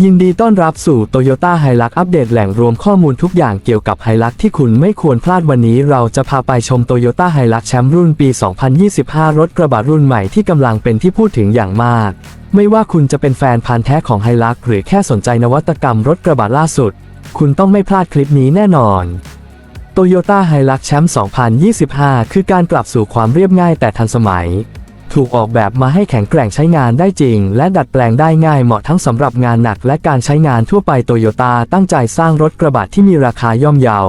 ยินดีต้อนรับสู่ Toyota h i l u x อัปเดตแหล่งรวมข้อมูลทุกอย่างเกี่ยวกับ h i l u x ที่คุณไม่ควรพลาดวันนี้เราจะพาไปชม Toyota h i l u x แชมป์รุ่นปี 2025 รถกระบะรุ่นใหม่ที่กำลังเป็นที่พูดถึงอย่างมาก ไม่ว่าคุณจะเป็นแฟนพันธ์แท้ของ h i l u x หรือแค่สนใจนวัตกรรมรถกระบะล่าสุด คุณต้องไม่พลาดคลิปนี้แน่นอน Toyota h i l u x แชมป์2025 คือการกลับสู่ความเรียบง่ายแต่ทันสมัย ถูกออกแบบมาให้แข็งแกร่งใช้งานได้จริง และดัดแปลงได้ง่ายเหมาะทั้งสำหรับงานหนักและการใช้งานทั่วไปโตโยต้าตั้งใจสร้างรถกระบะที่มีราคาย่อมเยา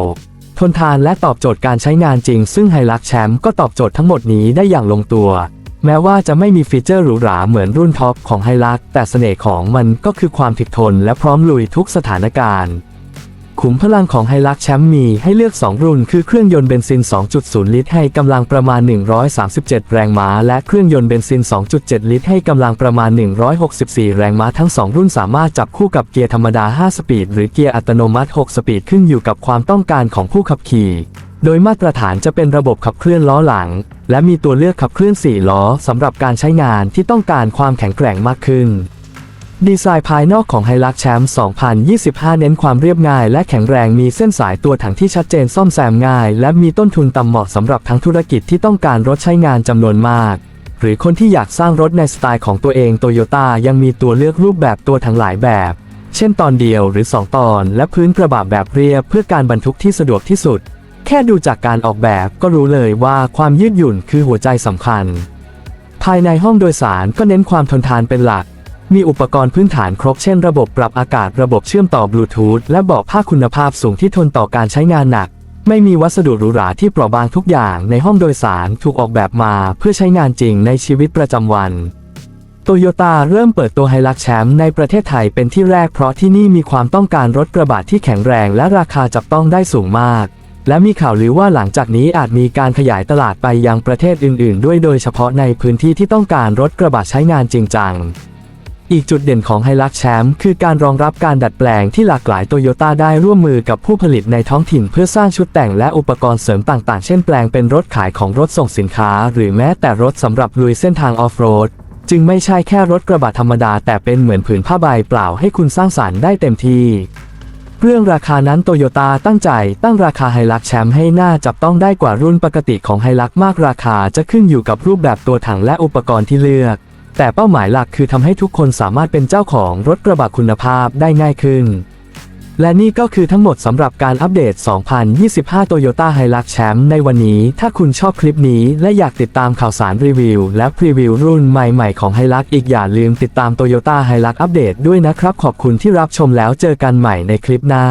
ทนทานและตอบโจทย์การใช้งานจริง ซึ่งไฮลักแชมป์ก็ตอบโจทย์ทั้งหมดนี้ได้อย่างลงตัว แม้ว่าจะไม่มีฟีเจอร์หรูหราเหมือนรุ่นท็อปของไฮลักแต่เสน่ห์ของมันก็คือความถึกทนและพร้อมลุยทุกสถานการณ์ ขุมพลังของไฮลักแชมป์มีให้เลือก 2 รุ่น คือเครื่องยนต์เบนซิน 2.0 ลิตร ให้กำลังประมาณ 137 แรงม้า และเครื่องยนต์เบนซิน 2.7 ลิตร ให้กำลังประมาณ 164 แรงม้าทั้ง 2 รุ่นสามารถจับคู่กับเกียร์ธรรมดา 5 สปีด หรือเกียร์อัตโนมัติ 6 สปีด ขึ้นอยู่กับความต้องการของผู้ขับขี่ โดยมาตรฐานจะเป็นระบบขับเคลื่อนล้อหลัง และมีตัวเลือกขับเคลื่อน 4 ล้อสำหรับการใช้งานที่ต้องการความแข็งแกร่งมากขึ้น ดีไซน์ภายนอกของ h i l u x แชมป์2025 เน้นความเรียบง่ายและแข็งแรงมีเส้นสายตัวถังที่ชัดเจนซ่อมแซมง่าย และมีต้นทุนต่ำเหมาะสำหรับทั้งธุรกิจที่ต้องการรถใช้งานจำนวนมาก หรือคนที่อยากสร้างรถในสไตล์ของตัวเองโตโยต้ายังมีตัวเลือกรูปแบบตัวถังหลายแบบ เช่นตอนเดียวหรือ 2 ตอน และพื้นกระบะแบบเรียบเพื่อการบรรทุกที่สะดวกที่สุด แค่ดูจากการออกแบบก็รู้เลยว่าความยืดหยุ่นคือหัวใจสำคัญ ภายในห้องโดยสารก็เน้นความทนทานเป็นหลัก มีอุปกรณ์พื้นฐานครบเช่นระบบปรับอากาศระบบเชื่อมต่อบลูทูธและเบาะผ้าคุณภาพสูงที่ทนต่อการใช้งานหนัก ไม่มีวัสดุหรูหราที่เปราะบางทุกอย่างในห้องโดยสารถูกออกแบบมาเพื่อใช้งานจริงในชีวิตประจำวันโตโยต้าเริ่มเปิดตัวไฮลักแชมป์ในประเทศไทยเป็นที่แรกเพราะที่นี่มีความต้องการรถกระบะที่แข็งแรงและราคาจับต้องได้สูงมาก และมีข่าวลือว่าหลังจากนี้อาจมีการขยายตลาดไปยังประเทศอื่น ๆ ด้วยโดยเฉพาะในพื้นที่ที่ต้องการรถกระบะใช้งานจริงจัง อีกจุดเด่นของไฮลักแชมป์คือการรองรับการดัดแปลงที่หลากหลายโตโยต้าได้ร่วมมือกับผู้ผลิตในท้องถิ่นเพื่อสร้างชุดแต่งและอุปกรณ์เสริมต่างๆ เช่นแปลงเป็นรถขายของรถส่งสินค้า หรือแม้แต่รถสำหรับลุยเส้นทางออฟโรดจึงไม่ใช่แค่รถกระบะธรรมดา แต่เป็นเหมือนผืนผ้าใบเปล่าให้คุณสร้างสรรค์ได้เต็มที่เรื่องราคานั้นโตโยต้าตั้งใจตั้งราคาไฮลักแชมป์ให้หน่าจับต้องได้กว่ารุ่นปกติของไฮลักมากราคาจะขึ้นอยู่กับรูปแบบตัวถังและอุปกรณ์ที่เลือก แต่เป้าหมายหลักคือทำให้ทุกคนสามารถเป็นเจ้าของรถกระบะคุณภาพได้ง่ายขึ้น และนี่ก็คือทั้งหมดสำหรับการอัปเดต 2025 Toyota Hilux Champ ในวันนี้ ถ้าคุณชอบคลิปนี้และอยากติดตามข่าวสารรีวิว และพรีวิวรุ่นใหม่ๆของ Hilux อีกอย่าลืมติดตาม Toyota Hilux อัปเดตด้วยนะครับ ขอบคุณที่รับชมแล้วเจอกันใหม่ในคลิปหน้า